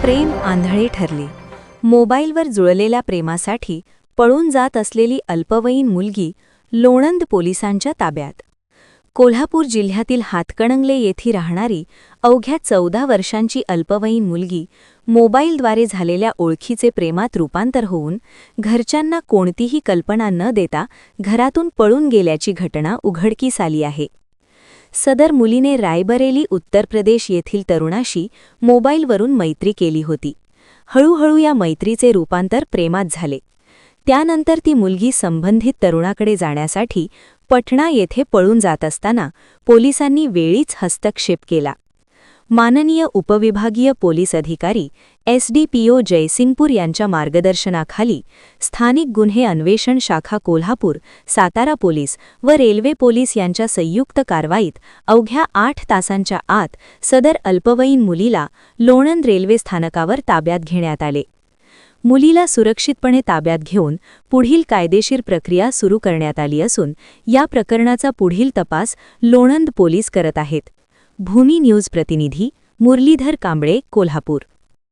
प्रेम आंधळे ठरले. मोबाईलवर जुळलेल्या प्रेमासाठी पळून जात असलेली अल्पवयीन मुलगी लोणंद पोलिसांच्या ताब्यात. कोल्हापूर जिल्ह्यातील हातकणंगले येथे राहणारी अवघ्या चौदा वर्षांची अल्पवयीन मुलगी मोबाईलद्वारे झालेल्या ओळखीचे प्रेमात रूपांतर होऊन घरच्यांना कोणतीही कल्पना न देता घरातून पळून गेल्याची घटना उघडकीस आली आहे. सदर मुलीने रायबरेली उत्तर प्रदेश येथील तरुणाशी मोबाईलवरून मैत्री केली होती. हळूहळू या मैत्रीचे रूपांतर प्रेमात झाले. त्यानंतर ती मुलगी संबंधित तरुणाकडे जाण्यासाठी पटणा येथे पळून जात असताना पोलिसांनी वेळीच हस्तक्षेप केला. माननीय उपविभागीय पोलीस अधिकारी एसडीपीओ जयसिंगपूर यांच्या मार्गदर्शनाखाली स्थानिक गुन्हे अन्वेषण शाखा कोल्हापूर सातारा पोलीस व रेल्वे पोलीस यांच्या संयुक्त कारवाईत अवघ्या आठ तासांच्या आत सदर अल्पवयीन मुलीला लोणंद रेल्वे स्थानकावर ताब्यात घेण्यात आले. मुलीला सुरक्षितपणे ताब्यात घेऊन पुढील कायदेशीर प्रक्रिया सुरू करण्यात आली असून या प्रकरणाचा पुढील तपास लोणंद पोलीस करत आहेत. भूमी न्यूज प्रतिनिधी मुरलीधर कांबळे कोल्हापूर.